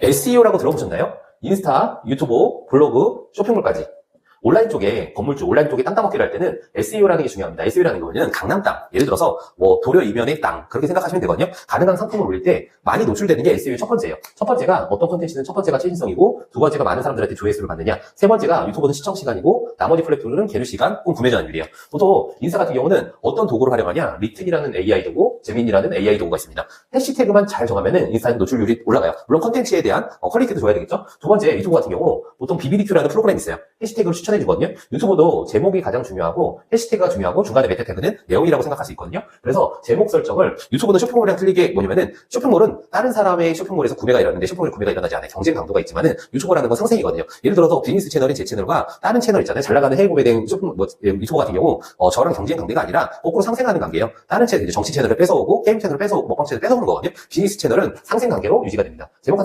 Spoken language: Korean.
SEO라고 들어보셨나요? 인스타, 유튜브, 블로그, 쇼핑몰까지. 온라인 쪽에, 건물주, 온라인 쪽에 땅 따먹기를 할 때는 SEO라는 게 중요합니다. SEO라는 거는 강남 땅. 예를 들어서, 뭐, 도료 이면의 땅. 그렇게 생각하시면 되거든요. 가능한 상품을 올릴 때 많이 노출되는 게 SEO의 첫 번째예요. 첫 번째가 어떤 컨텐츠는 첫 번째가 최신성이고, 두 번째가 많은 사람들한테 조회수를 받느냐. 세 번째가 유튜브는 시청 시간이고, 나머지 플랫폼은 계류 시간, 혹은 구매 전환율이에요. 보통 인스타 같은 경우는 어떤 도구를 활용하냐? 리틀이라는 AI 도구, 제민이라는 AI 도구가 있습니다. 해시태그만 잘 정하면은 인스타는 노출률이 올라가요. 물론 컨텐츠에 대한 어, 퀄리티도 줘야 되겠죠. 두 번째 유튜브 같은 경우 보통 BBDQ라는 프로그램이 있어요. 해시태그를 추천해 주거든요. 유튜브도 제목이 가장 중요하고 해시태그가 중요하고 중간에 메타 태그는 내용이라고 생각할 수 있거든요. 그래서 제목 설정을 유튜브는 쇼핑몰이랑 틀리게 뭐냐면은 쇼핑몰은 다른 사람의 쇼핑몰에서 구매가 일어나는데 쇼핑몰 구매가 일어나지 않아요. 경쟁 강도가 있지만은 유튜버라는 건 상생이거든요. 예를 들어서 비즈니스 채널인 제 채널과 다른 채널 있잖아요. 잘 나가는 해외 구매된 쇼핑 뭐 예, 유튜버 같은 경우 어, 저랑 경쟁 관계가 아니라 거꾸로 상생하는 관계예요. 다른 채널 이제 정치 채널을 뺏어오고 게임 채널을 뺏어오고 먹방 채널을 뺏어오는 거거든요. 비즈니스 채널은 상생 관계로 유지가 됩니다. 제목 같은